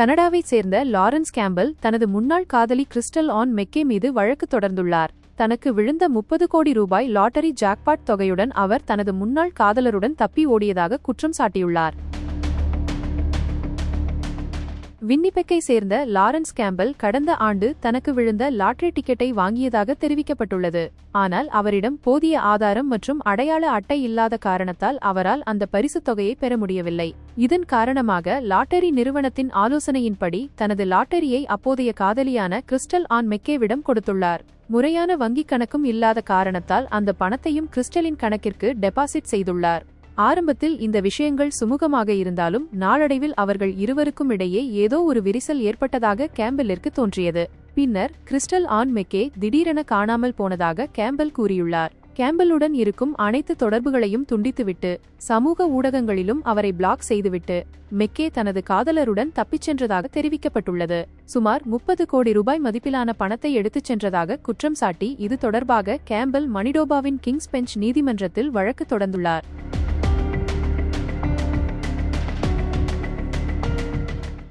கனடாவைச் சேர்ந்த Lawrence Campbell தனது முன்னாள் காதலி கிறிஸ்டல் ஆன் மெக்கே மீது வழக்கு தொடர்ந்துள்ளார். தனக்கு விழுந்த முப்பது கோடி ரூபாய் லாட்டரி ஜாக்பாட் தொகையுடன் அவர் தனது முன்னாள் காதலருடன் தப்பி ஓடியதாக குற்றம் சாட்டியுள்ளார். வின்னிபெக்கை சேர்ந்த லாரன்ஸ் கேம்பல் கடந்த ஆண்டு தனக்கு விழுந்த லாட்டரி டிக்கெட்டை வாங்கியதாக தெரிவிக்கப்பட்டுள்ளது. ஆனால் அவரிடம் போதிய ஆதாரம் மற்றும் அடையாள அட்டை இல்லாத காரணத்தால் அவரால் அந்த பரிசுத் தொகையை பெற முடியவில்லை. இதன் காரணமாக லாட்டரி நிறுவனத்தின் ஆலோசனையின்படி தனது லாட்டரியை அப்போதைய காதலியான கிறிஸ்டல் ஆன் மெக்கேவிடம் கொடுத்துள்ளார். முறையான வங்கிக் கணக்கும் இல்லாத காரணத்தால் அந்த பணத்தையும் கிறிஸ்டலின் கணக்கிற்கு டெபாசிட் செய்துள்ளார். ஆரம்பத்தில் இந்த விஷயங்கள் சுமூகமாக இருந்தாலும் நாளடைவில் அவர்கள் இருவருக்கும் இடையே ஏதோ ஒரு விரிசல் ஏற்பட்டதாக கேம்பலிற்கு தோன்றியது. பின்னர் கிறிஸ்டல் ஆன் மெக்கே திடீரென காணாமல் போனதாக கேம்பல் கூறியுள்ளார். கேம்பலுடன் இருக்கும் அனைத்து தொடர்புகளையும் துண்டித்துவிட்டு சமூக ஊடகங்களிலும் அவரை பிளாக் செய்துவிட்டு மெக்கே தனது காதலருடன் தப்பிச் சென்றதாக தெரிவிக்கப்பட்டுள்ளது. சுமார் முப்பது கோடி ரூபாய் மதிப்பிலான பணத்தை எடுத்துச் சென்றதாக குற்றம் சாட்டி இது தொடர்பாக கேம்பல் மணிடோபாவின் கிங்ஸ் பெஞ்ச் நீதிமன்றத்தில் வழக்கு தொடர்ந்துள்ளார்.